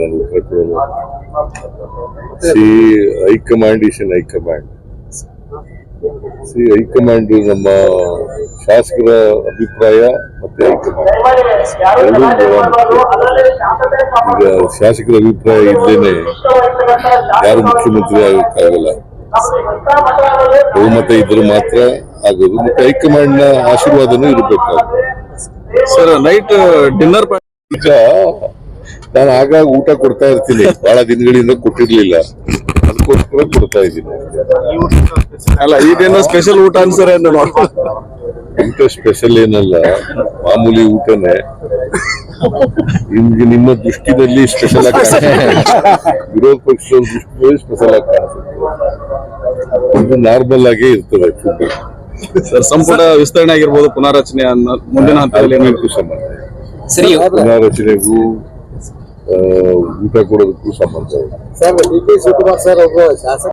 ನಾನು ಉತ್ತರ ಕೊಡೋದು see high command is in high command see high command ನಮ್ಮ ಶಾಸಕರ ಅಭಿಪ್ರಾಯ ಮತ್ತೆ ಹೈಕಮಾಂಡ್. ಈಗ ಶಾಸಕರ ಅಭಿಪ್ರಾಯ ಇದ್ದೇನೆ. ಯಾರು ಮುಖ್ಯಮಂತ್ರಿ ಆಗೋಕ್ಕಾಗಲ್ಲ. ಬಹುಮತ ಇದ್ರೆ ಮಾತ್ರ ಆಗೋದು. ಮತ್ತೆ ಹೈಕಮಾಂಡ್ನ ಆಶೀರ್ವಾದನೂ ಇರಬೇಕಾಗುತ್ತೆ. ಸರ್ ನೈಟ್ ಡಿನ್ನರ್ ಈಗ ನಾನು ಆಗಾಗ ಊಟ ಕೊಡ್ತಾ ಇರ್ತೀನಿ. ಬಹಳ ದಿನಗಳಿಂದ ಕೊಟ್ಟಿರ್ಲಿಲ್ಲ. ಅದಕ್ಕೋಸ್ಕರ ಕೊಡ್ತಾ ಇದ್ದೀನಿ. ಅಲ್ಲ ಈಗೇನೋ ಸ್ಪೆಷಲ್ ಊಟ ಅನ್ಸರ್ ಊಟ ಸ್ಪೆಷಲ್ ಏನಲ್ಲ ಮಾಮೂಲಿ ಊಟನೇ. ನಿಮ್ಗೆ ನಿಮ್ಮ ದೃಷ್ಟಿನಲ್ಲಿ ಸ್ಪೆಷಲ್ ಆಗಿ ವಿರೋಧ ಪಕ್ಷದ ದೃಷ್ಟಿಯಲ್ಲಿ ಸ್ಪೆಷಲ್ ಆಗಿ ಕಾಣಿಸುತ್ತೆ. ಇದು ನಾರ್ಮಲ್ ಆಗೇ ಇರ್ತದೆ ಫುಡ್ ಸರ್ ಸಂಪುಟ ವಿಸ್ತರಣೆ ಆಗಿರ್ಬೋದು ಪುನಾರಚನೆ ಅನ್ನೋ ಮುಂದಿನ ಹಂತದಲ್ಲಿ ಸಂಬಂಧ ಪುನಾರಚನೆಗೂ ఉంటాయి కూడా సార్